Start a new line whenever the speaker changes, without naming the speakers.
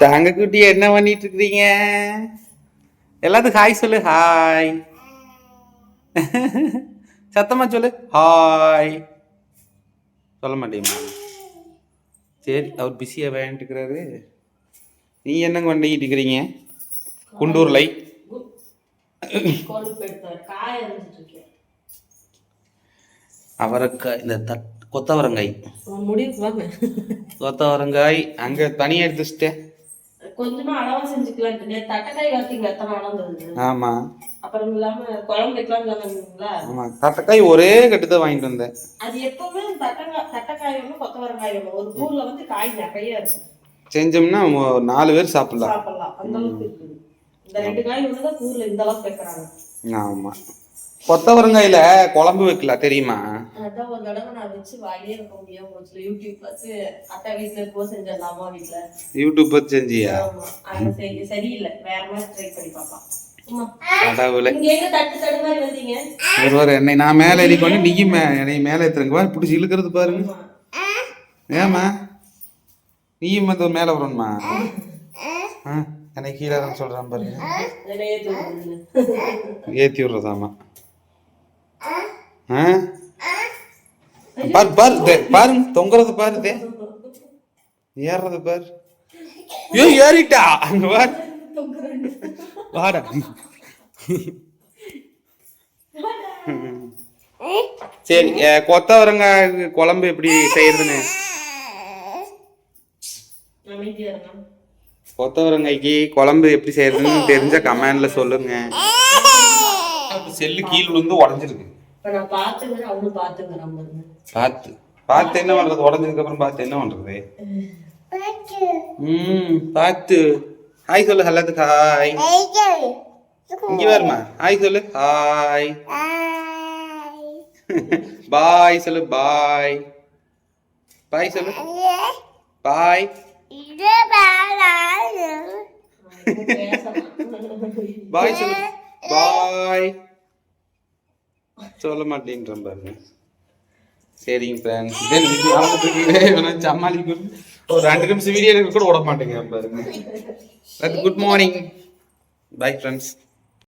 தங்க குட்டி என்ன பண்ணிட்டு இருக்கிறீங்க எல்லாத்துக்கும் ஹாய் சொல்லு ஹாய் சத்தமா சொல்லு ஹாய் சொல்ல மாட்டேமா சரி அவர் பிஸியாக வேண்டிட்டுக்கிறாரு நீ என்னங்க பண்ணிக்கிட்டு இருக்கிறீங்க? குண்டூர்லை. அவரைக்காய் இந்த தட் கொத்தவரங்காய். கொத்தவரங்காய் அங்கே தனியாக எடுத்து வச்சுட்டேன்.
கொஞ்சமா அளவா செஞ்சுக்கலான்ட்டு நேத்து தட்டைக்காய் வத்தீங்க எத்தனை அளந்தது
ஆமாம்
அப்புறம் இல்லாம குழம்பு வைக்கலாம்
ஆமாம் தட்டைக்காய் ஒரே கட்டு தான் வாங்கிட்டு வந்தேன்.
அது எப்பவுமே தட்டைக்காய் தட்டைக்காய் ஒண்ணு கொத்தவரங்காய் ஒண்ணு ஒரு பூர்ல வந்து காய் நிறைய இருக்கு.
செஞ்சோம்னா நாலு பேர் சாப்பிடலாம்.
சாப்பிடலாம். அந்த அளவுக்கு இருக்குது. இந்த ரெண்டு காய் ஒண்ணுதான் கூர்ல இந்த அளவுக்கு வைக்கிறாங்க.
ஆமாம் கொத்தவரங்காயில் குழம்பு வைக்கலாம் தெரியுமா?
தடவை நான் வச்சு வாயிலே இருக்க முடியாம போச்சு யூடியூப் பார்த்து அத்தை வீட்டுல இருக்கும்போது செஞ்சிடலாம் அம்மா வீட்டுல
யூடியூப் பார்த்து செஞ்சியா?
சரியில்லை. வேற மாதிரி ட்ரை பண்ணி
என்னை நான் மேலே ஏறி கொண்டு நீயும் என்னை மேலே ஏற்றுறங்க பாரு பிடிச்சி இழுக்கிறது பாருங்க. ஏம்மா? நீயும் வந்து மேலே வரணுமா? என்னை கீழே தான் சொல்கிறேன் பாருங்க
ஏத்தி
விட்றதாமா ஆ? பாரு பாரு பாருங்க தொங்குறது பாரு ஏறது ஏறுறது பாரு. ஏ ஏறிட்டா? அங்க பாரு. வாடா. சரி கொத்தவரங்காய் குழம்பு எப்படி செய்யறதுன்னு? கொத்தவரங்காய்க்கு குழம்பு எப்படி செய்யறதுன்னு தெரிஞ்ச கமெண்ட்ல சொல்லுங்க. செல்லு கீழ் விழுந்து உடஞ்சிருக்கு.
இப்ப நான் பாத்துக்கிறேன் அவனும் பாத்துக்கிறான் பாருங்க
பார்த்து பார்த்து என்ன பண்றது? உடஞ்சதுக்கு அப்புறம் பார்த்து என்ன பண்றது? ம் பார்த்து. ஹாய் சொல்லு ஹல்லத்துக்கு ஹாய் இங்க வருமா ஹாய் சொல்லு ஹாய் பாய் சொல்லு பாய் பாய் சொல்லு. பாய் பாய் சொல்லு. பாய் சொல்ல மாட்டேன்ற பாருங்க. சரிங்க ஃப்ரெண்ட்ஸ் இதே வீடியோ ஆரம்பத்துக்கு சமாளிக்க ஒரு ரெண்டு நிமிஷம் வீடியோ கூட விட மாட்டேங்க பாருங்க. Good morning bye friends